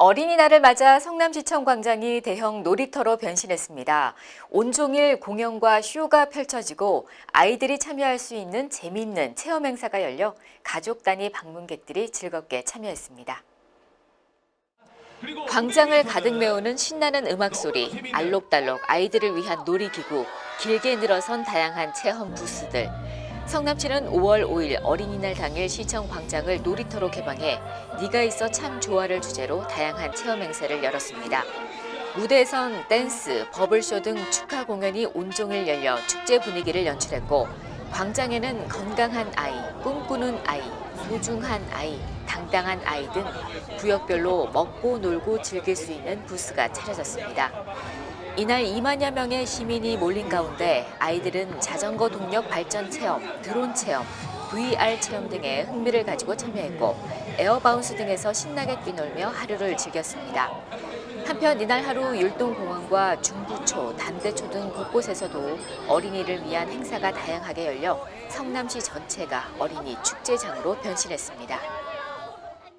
어린이날을 맞아 성남시청 광장이 대형 놀이터로 변신했습니다. 온종일 공연과 쇼가 펼쳐지고 아이들이 참여할 수 있는 재미있는 체험 행사가 열려 가족 단위 방문객들이 즐겁게 참여했습니다. 광장을 가득 메우는 신나는 음악 소리, 알록달록 아이들을 위한 놀이기구, 길게 늘어선 다양한 체험 부스들. 성남시는 5월 5일 어린이날 당일 시청 광장을 놀이터로 개방해 네가 있어 참 좋아를 주제로 다양한 체험 행사를 열었습니다. 무대에선 댄스, 버블쇼 등 축하 공연이 온종일 열려 축제 분위기를 연출했고 광장에는 건강한 아이, 꿈꾸는 아이, 소중한 아이, 당당한 아이 등 구역별로 먹고 놀고 즐길 수 있는 부스가 차려졌습니다. 이날 2만여 명의 시민이 몰린 가운데 아이들은 자전거 동력 발전 체험, 드론 체험, VR 체험 등의 흥미를 가지고 참여했고 에어바운스 등에서 신나게 뛰놀며 하루를 즐겼습니다. 한편 이날 하루 율동공원과 중부초, 담대초 등 곳곳에서도 어린이를 위한 행사가 다양하게 열려 성남시 전체가 어린이 축제장으로 변신했습니다.